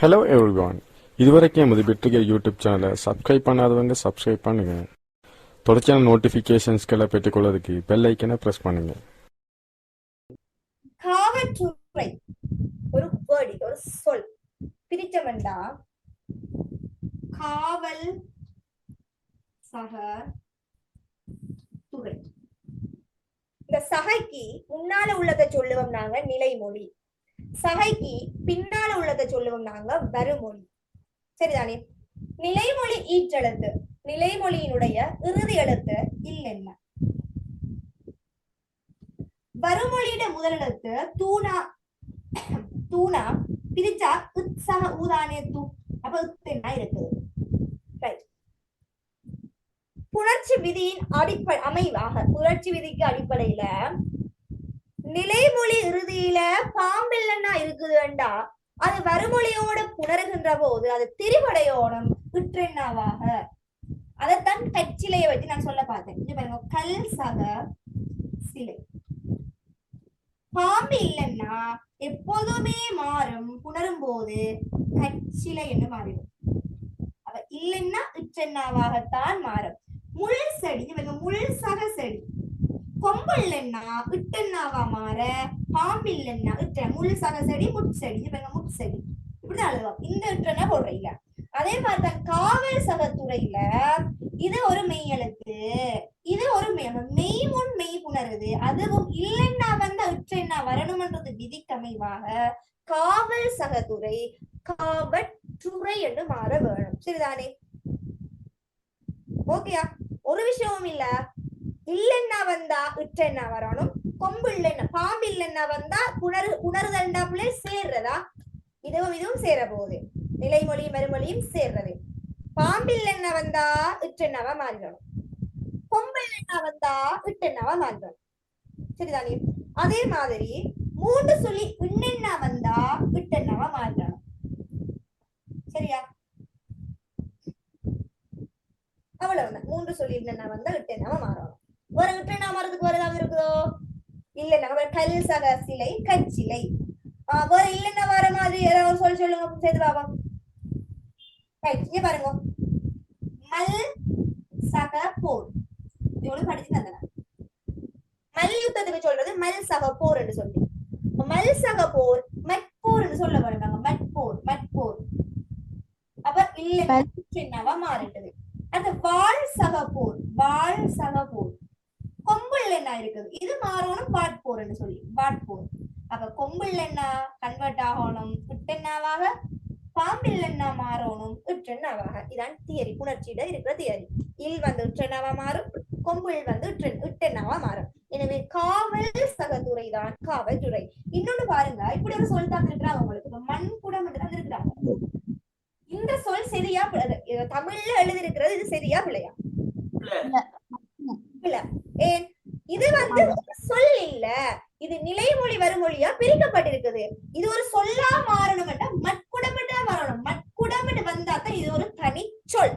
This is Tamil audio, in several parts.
ஹலோ எவ்ரிவான் இதுவரைக்கும் எமது பெற்றிகை யூடியூப் சேனலை சப்ஸ்கிரைப் பண்ணாதவங்க சப்ஸ்கிரைப் பண்ணுங்க. தொடர்ச்சியான நோட்டிஃபிகேஷன்ஸ்களை பெற்றுக்கொள்வதற்கு பெல் ஐக்கனை ப்ரெஸ் பண்ணுங்க. காவல்துறை ஒரு வேர்டி ஒரு சொல். பிரிச்சவன்டா காவல் சக துறை இந்த சகைக்கு முன்னால உள்ளதை சொல்லுவோம் நாங்க நிலைமொழி. சகைக்கு பின்னால உள்ளதை சொல்லுவோம் நாங்க வருமொழி சரிதானே? நிலைமொழி ஈற்றெழுத்து. நிலைமொழியினுடைய இறுதி எழுத்து இல்லைல்ல வருமொழியிட முதலெழுத்து தூணா. தூணா பிரிச்சா உற்சாக ஊதானே தூ. அப்ப உத்தென்னா இருக்குது? புணர்ச்சி விதியின் அடிப்படை அமைவாக புணர்ச்சி விதிக்கு அடிப்படையில நிலைமொழி இறுதியில பாம்பில்லன்னா இருக்குதுண்டா அது வருமொழியோட புணருகின்ற போது அது திரிவடையோடும் விற்றென்னாவாக? அதைத்தான் கச்சிலையை வச்சு நான் சொல்ல பார்த்தேன். இங்க பாருங்க கல் சக சிலை. பாம்பு இல்லைன்னா எப்போதுமே மாறும் புணரும் போது கச்சிலை என்று மாறிடும். அவ இல்லைன்னா இச்சென்னாவாகத்தான் மாறும். முள் செடி முள் சக செடி. கொம்பல்லன்னா விட்டன்னாவா மாற? பாம்பில்லன்னா இட்ட முள் சக செடி முட்செடி. இவங்க இப்படிதான் அழுவோம் இந்த இட்டனா போடுறீங்க. அதே மாதிரி தான் காவல் சகத்துறையில இது ஒரு மெய் எழுத்து இது ஒரு மெய். மெய் முன் மெய் புணருது. அதுவும் இல்லைன்னா வந்த இற்றென்னா வரணும்ன்றது விதிக்கமைவாக காவல் சகத்துறை காவற்றுறை என்று மாற வேணும். சரிதானே? ஓகேயா? ஒரு விஷயமும் இல்ல. இல்லைன்னா வந்தா இற்றென்னா வரணும்? கொம்பு இல்லைன்னா பாம்பு இல்லைன்னா வந்தா புணரு புணருதண்டாப்புல சேர்றதா? இதுவும் இதுவும் சேர போகுது நிலைமொழி மறுமொழியும் சேர்றது. பாம்பு இல்லைன்னா வந்தா இட்டென்னவா மாறிடணும் கொம்பு இல்லைன்னா வந்தா இட்டென்னவா மாறிடணும் சரிதானே? அதே மாதிரி மூன்று சொல்லி இன்னென்ன வந்தா இட்டென்னவா மாறிடணும் சரியா? அவ்வளவுதான். மூன்று சொல்லி இன்னென்ன வந்தா இட்டென்னவா மாறணும். ஒரு இட்டென்னா மாறதுக்கு ஒரு ஏதாவது இருக்குதோ? இல்லைன்னா கல் சக சிலை கச்சிலை வேற இல்லைன்னா வர மாதிரி ஏதாவது சொல்லி சொல்லுங்க ரைட் இங்க பாருங்க. மல் சக போர். இவ்வளவு படிச்சு தந்தன மல் யுத்தத்துக்கு சொல்றது மல் சக போர் என்று சொல்லி. மல் சக போர் மட்போர் என்று சொல்ல வருவாங்க மட்போர் மட்போர் அப்ப இல்ல சின்னவா மாறிட்டது. அந்த வாழ் சக போர். வாழ் சக போர். கொம்புல என்ன இருக்குது? இது மாறணும் வாட்போர் என்று சொல்லி வாட்போர் அப்ப கொம்புல என்ன? கன்வெர்ட் ஆகணும் இட்டென்னாவாக பாம்பில் என்ன மாறணும்? இற்றென்னாவாக இதான் தியரி புணர்ச்சியில இருக்கிற தியரி இல் வந்து இற்றென்னாவா மாறும்? கொம்பில் வந்து இட்டென்னாவா மாறும்? எனவே காவல் சகத்துறை தான் காவல்துறை. இன்னொன்னு பாருங்க. இப்படி ஒரு சொல் தான் இருக்கிறாங்க உங்களுக்கு. மண் குடம் தான் இருக்கிறாங்க. இந்த சொல் சரியா தமிழ்ல எழுதியிருக்கிறது இது சரியா பிள்ளையா இல்ல ஏன்? இது வந்து சொல் இல்ல. இது நிலைமொழி வருமொழியா பிரிக்கப்பட்டிருக்குது. இது ஒரு சொல்லா மாறணும் மட்குடமிட்ட மாறணும். மட்குடமிட்டு வந்தா தான் இது ஒரு தனி சொல்.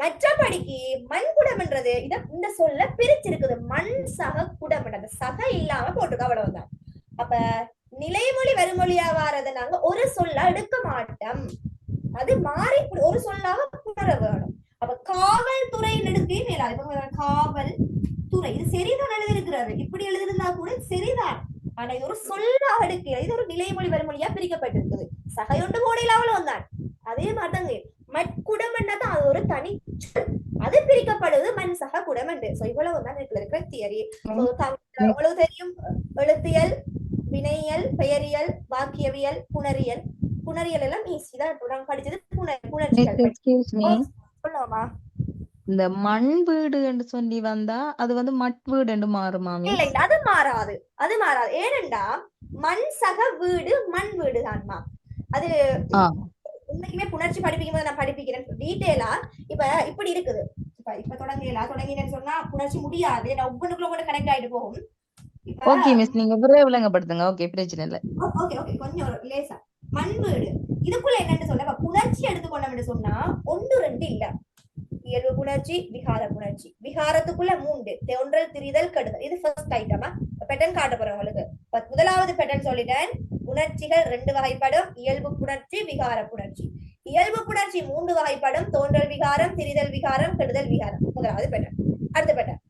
மற்றபடிக்கு மண்குடம்ன்றது இத இந்த சொல்ல பிரிச்சிருக்குது. மண் சக குடம் அந்த சக இல்லாம போட்டுக்க அவ்வளவுதான். அப்ப நிலைமொழி வருமொழியா வாரத நாங்க ஒரு சொல்லா எடுக்க மாட்டோம். அது மாறி ஒரு சொல்லாக புணர வேணும். அப்ப காவல்துறை நெடுக்கையும் மேலாது காவல் இப்படி எழுதிருந்தா கூட சரிதான் ஆனா இது ஒரு சொல்லா எடுக்கல இது ஒரு நிலைமொழி வருமொழியா பிரிக்கப்பட்டிருக்குது சகையொண்டு கோடையில அவ்வளவு தான் அதே மாதிரிதாங்க மட்குடம் தான் அது ஒரு தனி. அது பிரிக்கப்படுவது மண் சக குடம் என்று சோ இவ்வளவு தான் இதுல இருக்கிற தியரி உங்களுக்கு தெரியும்? எழுத்தியல் வினையியல் பெயரியல் வாக்கியவியல் புணரியல். புணரியல் எல்லாம் ஈஸி தான். படிச்சது புணர் புணர்ச்சிகள். மீ சொல்லுவோமா இந்த மண் வீடு என்று சொல்லி வந்தா அது வந்து மட் வீடு என்று மாறுமாமே இல்ல இல்ல அது மாறாது. அது மாறாது. ஏனென்றா மண் சக வீடு மண் வீடு தான்மா அது. உண்மைக்குமே புணர்ச்சி படிப்பிக்கும் போது நான் படிப்பிக்கிறேன். டீட்டெயிலா இப்ப இப்படி இருக்குது. இப்ப இப்ப தொடங்கலாம் தொடங்கினேன்னு சொன்னா புணர்ச்சி முடியாது. நான் ஒவ்வொன்றுக்குள்ள கூட கனெக்ட் ஆயிட்டு போகும். ஓகே மிஸ் நீங்க விரைவு விளங்கப்படுத்துங்க. ஓகே பிரச்சனை இல்ல. ஓகே ஓகே கொஞ்சம் லேசா. மண் வீடு. இதுக்குள்ள என்னன்னு சொல்ல புணர்ச்சி எடுத்துக்கொண்டோம்னு சொன்னா ஒன்று ரெண்டு இல்ல. இயல்பு புணர்ச்சி விகார புணர்ச்சி. விகாரத்துக்குள்ள மூன்று தோன்றல் திரிதல் கெடுதல். இது ஃபர்ஸ்ட் ஐட்டமா பேட்டர்ன் காட்ட போறேன் உங்களுக்கு. முதலாவது பேட்டர்ன் சொல்லிட்டேன். உணர்ச்சிகள் ரெண்டு வகைப்படும். இயல்பு புணர்ச்சி விகார புணர்ச்சி. இயல்பு புணர்ச்சி மூன்று வகைப்படும். தோன்றல் விகாரம் திரிதல் விகாரம் கெடுதல் விகாரம். முதலாவது பெட்டர் அடுத்த பெட்டர்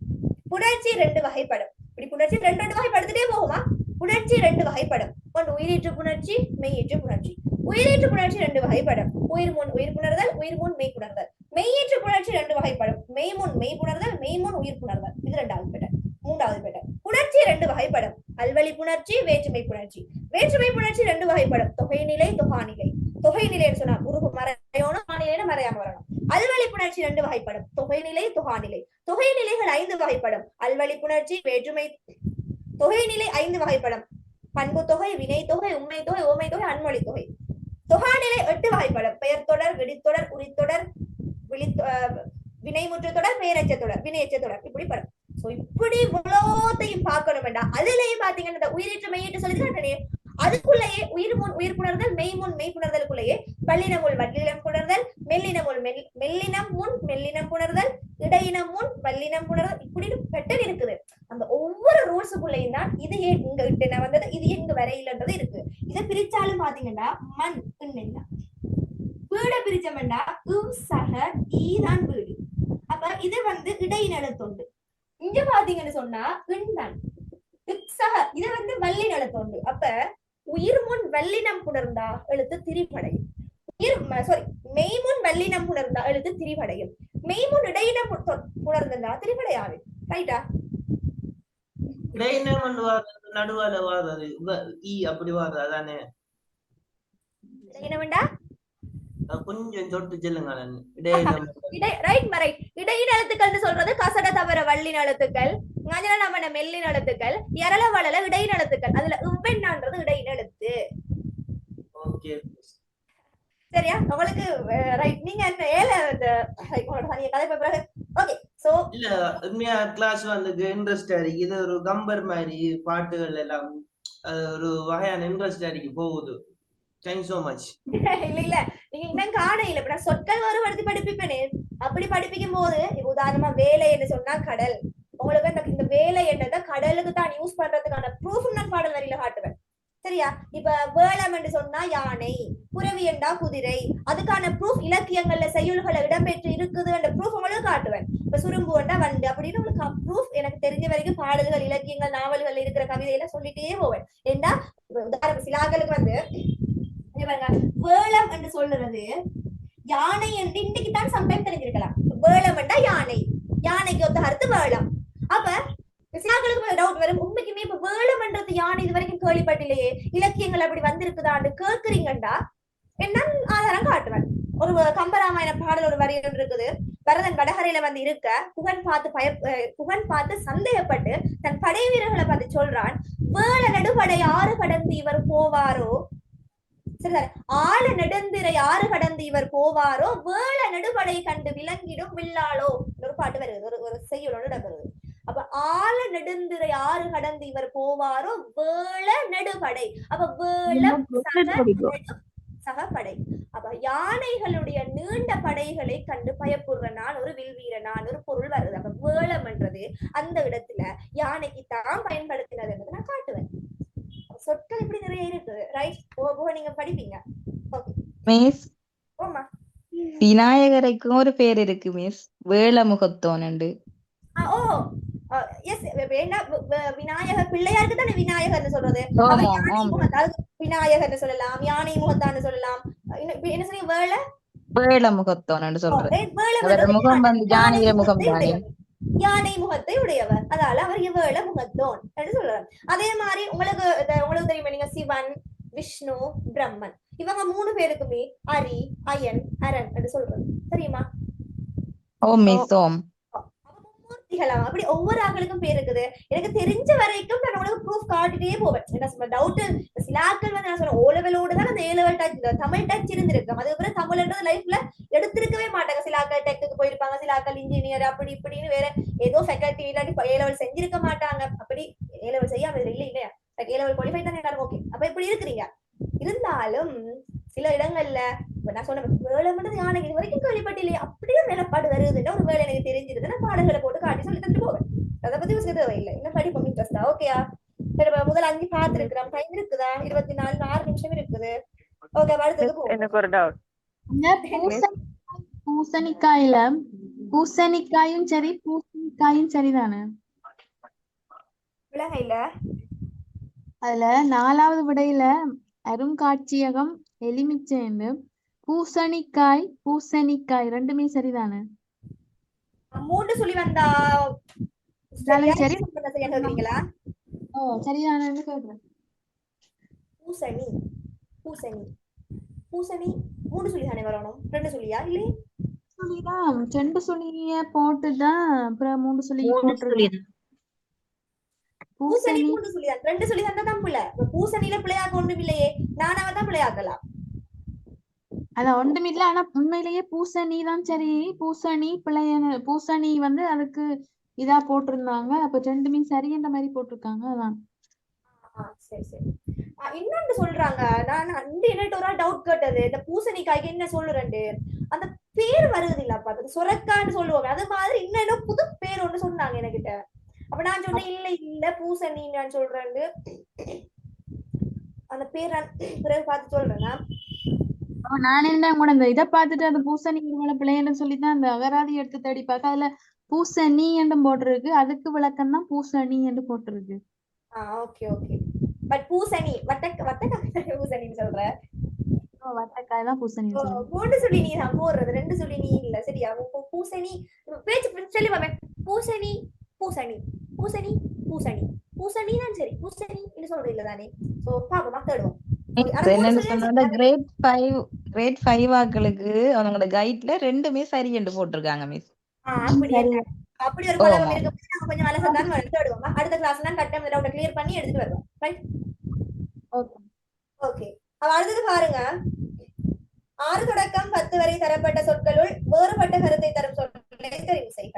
புணர்ச்சி ரெண்டு வகைப்படும். இப்படி புணர்ச்சி ரெண்டு ரெண்டு வகைப்படுத்திட்டே போகுமா? புணர்ச்சி ரெண்டு வகைப்படும். ஒன்று உயிரீற்று புணர்ச்சி மெய்யீற்று புணர்ச்சி. உயிரீற்று புணர்ச்சி ரெண்டு வகைப்படும். உயிர் முன் உயிர் புணர்தல் உயிர் முன் மெய் புணர்தல் மெய்யீற்று புணர்ச்சி ரெண்டு வகைப்படும். மெய்முன் மெய் புணர்தல் மெய்முன் உயிர் புணர்தல். இது ரெண்டாவது பேட்டர் மூன்றாவது பெட்டர் புணர்ச்சி ரெண்டு வகைப்படும். அல்வழி புணர்ச்சி வேற்றுமை புணர்ச்சி. வேற்றுமை புணர்ச்சி ரெண்டு வகைப்படும். தொகைநிலை தொகாநிலை தொகைநிலைன்னு சொன்னா உருகு மறையோனும் ஆணிலைன்னு மறையாம வரணும். அல்வழி புணர்ச்சி ரெண்டு வகைப்படும். தொகைநிலை தொகாநிலை தொகைநிலைகள் ஐந்து வகைப்படும். அல்வழி புணர்ச்சி வேற்றுமை தொகைநிலை ஐந்து வகைப்படும். பண்பு தொகை வினை தொகை உண்மை தொகை ஓமை தொகை அன்மொழி தொகை. தொகாநிலை எட்டு வகைப்படும். பெயர் தொடர் விடித்தொடர் உரித்தொடர் விழி வினைமுற்று தொடர் மேலச்ச தொடர் வினையச்ச தொடர். இப்படி படும் சோ இப்படி இவ்வளோத்தையும் பார்க்கணும் வேண்டாம் அதுலயும் பாத்தீங்கன்னா இந்த உயிரீற்று மெய்யீற்று சொல்லி அதுக்குள்ளேயே உயிர் முன் உயிர் புணர்தல் மெய் முன் மெய் புணர்தலுக்குள்ளேயே பல்லினம் உள் வல்லினம் புணர்தல் மெல்லினம் மெல் மெல்லினம் முன் மெல்லினம் புணர்தல் இடையினம் முன் வல்லினம் புணர்தல் இப்படின்னு பெட்டர் இருக்குது. அந்த ஒவ்வொரு ரூல்ஸுக்குள்ளேயும் தான் இது ஏன் இங்க இட்டு வந்தது இது எங்க வரையிலன்றது இருக்கு. இதை பிரிச்சாலும் பாத்தீங்கன்னா மண் என்ன வீட பிரிச்சோம்னா உ சக ஈ தான் வீடு. அப்ப இது வந்து இடைநிலத்தொண்டு. இங்க பாத்தீங்கன்னு சொன்னா இன்தான் இது வந்து வல்லினலத்தொண்டு அப்ப உயிர் முன் வல்லினம் புணர்ந்தா எழுத்து திரிபடையும். உயிர் சாரி மெய்முன் வல்லினம் புணர்ந்தா எழுத்து திரிபடையும். மெய்முன் இடையினம் புணர்ந்தா திரிபடையாது. ரைட்டா இடையினம் நடுவால வாரது வ- ஈ அப்படி வாரது அதானே? இடையினம்டா கொஞ்சம் தொட்டு செல்லுங்க இடையினம் இடை ரைட் மரை இடைநிலத்துக்கள்னு சொல்றது கசட தவிர வள்ளி நலத்துக்கள் ஞான நமன மெல்லி நலத்துக்கள் எரள வளல இடைநிலத்துக்கள் அதுல இவ்வெண்ணான்றது இடைநிலத்து ஓகே சரியா? உங்களுக்கு ரைட் நீங்க என்ன ஏல உங்களோட தனிய கதை பிறகு ஓகே சோ இல்ல உண்மையா கிளாஸ் வந்து இன்ட்ரெஸ்டா இருக்கு. இது ஒரு கம்பர் மாதிரி பாட்டுகள் எல்லாம். ஒரு வகையான இன்ட்ரெஸ்ட் இருக்கு போகுது. தேங்க்ஸ் சோ மச் இல்ல இல்ல. நீங்க இன்னும் காண இல்ல. இப்ப நான் சொற்கள் வருவடுத்தி படிப்பிப்பேனே. அப்படி படிப்பிக்கும் போது உதாரணமா வேலை என்று சொன்னா கடல். உங்களுக்கு அந்த இந்த வேலை என்னதை கடலுக்கு தான் யூஸ் பண்றதுக்கான ப்ரூஃப் நான் பாடல் வரியில காட்டுவேன். சரியா? இப்ப வேளம் என்று சொன்னா யானை புறவி என்றா குதிரை. அதுக்கான ப்ரூஃப் இலக்கியங்கள்ல செய்யுள்களை இடம்பெற்று இருக்குது என்ற ப்ரூஃப் உங்களுக்கு காட்டுவேன். இப்ப சுரும்பு வேண்டா வண்டு அப்படின்னு உங்களுக்கு ப்ரூஃப் எனக்கு தெரிஞ்ச வரைக்கும் பாடல்கள் இலக்கியங்கள் நாவல்கள் இருக்கிற கவிதையில சொல்லிட்டே போவேன். ஏன்னா உதாரணம் சிலாக்களுக்கு வந்து வேளம் என்று சொல்லுறது யானை என்று இன்னைக்கு தான் சம்டைம் தெரிஞ்சிருக்கலாம். வேளம் என்றா யானை. யானைக்கு ஒத்த கருத்து வேளம். அப்ப சிலாக்களுக்கு டவுட் வரும். உண்மைக்குமே இப்ப வேளம்ன்றது யானை இது வரைக்கும் கேள்விப்பட்டிலேயே இலக்கியங்கள் அப்படி வந்திருக்குதான்னு கேக்குறீங்கண்டா என்ன ஆதாரம் காட்டுவேன். ஒரு கம்பராமாயண பாடல் ஒரு வரி இருக்குது. பரதன் வடகரையில வந்து இருக்க புகன் பார்த்து பய புகன் பார்த்து சந்தேகப்பட்டு தன் படை வீரர்களை பார்த்து சொல்றான் வேள நடுபடை ஆறு கடந்து இவர் போவாரோ? சரிதானே ஆழ நெடுந்திரை ஆறு கடந்து இவர் போவாரோ? வேள நடுபடை கண்டு விளங்கிடும் வில்லாளோ? ஒரு பாட்டு வருது. ஒரு ஒரு செய்யுளோட இடம்பெறுது. அப்ப ஆழ நெடுந்திரை ஆறு கடந்து இவர் போவாரோ? வேள நடுபடை அப்ப சக சகப்படை அப்ப யானைகளுடைய நீண்ட படைகளை கண்டு பயப்படுற நான் ஒரு வில் நான் ஒரு பொருள் வருது. அப்ப வேளம்ன்றது அந்த இடத்துல யானைக்கு தான் பயன்படுத்தினதுன்றது நான் காட்டுவேன். சொற்கள் இப்படி நிறைய இருக்குது ரைட் போக போக நீங்க படிப்பீங்க. மிஸ் ஓமா விநாயகரைக்கும் ஒரு பேர் இருக்கு மிஸ் வேளமுகத்தோனண்டு ஆ, ஓ. எஸ் என்ன வ- வ- விநாயகர் பிள்ளையாருக்கு தானே விநாயகர்னு சொல்றது? ஆமா ஆமா. விநாயகர்னு சொல்லலாம். யானை முகத்தான்னு சொல்லலாம். என்ன சொன்னீங்க? வேள? சொல்றேன் வேள அவர் வந்து முகம் வந்து ஜானிய முகம் தானே. யானை முகத்தை உடையவர். அதால அவர் வேள முகத்தோன் என்று சொல்றாரு. அதே மாதிரி உங்களுக்கு உங்களுக்கு தெரியுமா? நீங்க சிவன் விஷ்ணு பிரம்மன். இவங்க மூணு பேருக்குமே அரி அயன் அரண் என்று சொல்றது. தெரியுமா? ஓம் அப்படி ஒவ்வொரு ஆட்களுக்கும் பேர் இருக்குது. எனக்கு தெரிஞ்ச வரைக்கும் நான் உங்களுக்கு ப்ரூஃப் காட்டிட்டே போவேன். என்ன சொல்ல டவுட் சில ஆட்கள் வந்து நான் சொன்னேன் ஓ லெவலோட தான் அந்த A level touch Tamil touch இருந்திருக்கு. அதுக்கப்புறம் தமிழ்ன்றது லைஃப்ல ஆட்கள் டெக்குக்கு போயிருப்பாங்க. சில ஆட்கள் இன்ஜினியர் அப்படி இப்படின்னு வேற ஏதோ ஃபேக்கல்டி இல்லாட்டி ஏ லெவல் செஞ்சிருக்க மாட்டாங்க. அப்படி ஏ லெவல் செய்யாம இல்லை இல்லையா? ஏ லெவல் குவாலிஃபை தானே எல்லாரும்? ஓகே அப்ப இப்படி இருக்கிறீங்க? இருந்தாலும் சில இடங்கள்ல நான் சொன்ன வேலைன்றது யானைக்கு இது வரைக்கும் கேள்விப்பட்டில்லையே. அப்படியே நிலப்பாடு வருதுன்னா ஒரு வேலை எனக்கு தெரிஞ்சிருது. நான் பாடல்களை போட்டு காட்டி சொல்லி தந்துட்டு போவேன். அதை பத்தி யோசிக்க தேவையில்லை. இன்னும் படிப்போம். இன்ட்ரெஸ்டா ஓகேயா சரி முதல் அஞ்சு பார்த்திருக்கிறோம். டைம் இருக்குதா? இருபத்தி நாலு ஆறு நிமிஷம் இருக்குது. ஓகே அடுத்தது எனக்கு ஒரு டவுட் பூசணிக்காயில பூசணிக்காயும் சரி பூசணிக்காயும் சரிதானே? அதுல நாலாவது விடையில அருங்காட்சியகம் எலுமிச்சைன்னு பூசணிக்காய் பூசணிக்காய் ரெண்டுமே சரிதானே? மூன்று சொல்லி வந்தா சரி. ஓ சரிதானேன்னு கேக்குறேன் பூசணி பூசணி பூசணி மூணு சொல்லி தானே வரணும்? ரெண்டு சொல்லியா? இல்லை சொல்லிதான். ரெண்டு சொல்லிய போட்டுதான் அப்புறம் மூணு சொல்லி பூசணி மூணு சொல்லி தான் ரெண்டு சொல்லி தான் பிள்ளை. பூசணியில பிள்ளையாக்க ஒண்ணும் இல்லையே நானாவ தான் பிள்ளையாக்கலாம். அதான் ஒன்றுமில்ல ஆனா உண்மையிலேயே பூசணி தான் சரி. பூசணி பிள்ளையனு பூசணி வந்து அதுக்கு இதா போட்டிருந்தாங்க. அப்ப ரெண்டுமே சரின்ற மாதிரி போட்டிருக்காங்க அதான். சரி சரி. இன்னொன்று சொல்றாங்க. நான் இந்த எனக்கு ஒரு டவுட் கேட்டது. இந்த பூசணிக்காய்க்கு என்ன சொல்லுறேன் அந்த பேர் வருது இல்ல அப்ப. அது சொரக்கான்னு சொல்லுவோமே. அது மாதிரி இன்னும் புது பேர் ஒண்ணு சொன்னாங்க என்கிட்ட அப்ப நான் சொன்னேன் இல்ல இல்ல பூசணி நான் சொல்றேன் அந்த பேர் பிறகு பார்த்து சொல்றேன் நான் என்ன கூட இந்த இதை பார்த்துட்டு அது பூசணி உருவல பிள்ளைன்னு சொல்லிதான் அந்த அகராதி எடுத்து தேடி பார்க்க. அதுல பூசணி என்று போட்டிருக்கு. அதுக்கு விளக்கம் தான் பூசணி என்று போட்டிருக்கு. ஆ ஓகே ஓகே. பட் பூசணி வட்ட வட்டக்காய் பூசணின்னு சொல்ற? வத்தக்காய் தான் பூசணி மூணு சொல்லி நீ தான் போடுறது ரெண்டு சொல்லி நீ இல்ல சரியா? பூசணி பேச்சு சொல்லி பாப்பேன். பூசணி பூசணி பூசணி பூசணி. பூசணி தான் சரி. பூசணி சொல்றது இல்ல தானே? சோ பாப்போம் மத்தடுவோம் கிரேட் ஃபைவ் கிரேட் ஃபைவ் ஆக்களுக்கு அவங்களோட கைட்ல ரெண்டுமே சரி என்று போட்டிருக்காங்க மிஸ் அப்படி ஒரு குழப்பம் இருக்கு நாங்க கொஞ்சம் வேலை செஞ்சா எடுத்து விடுவோம் அடுத்த கிளாஸ் தான் கட்டம் டவுட் கிளியர் பண்ணி எடுத்துட்டு வருவோம். ரைட் ஓகே அவ அடுத்தது பாருங்க. ஆறு தொடக்கம் பத்து வரை தரப்பட்ட சொற்களுள் வேறுபட்ட கருத்தை தரும் சொற்களை தெரிவு செய்க.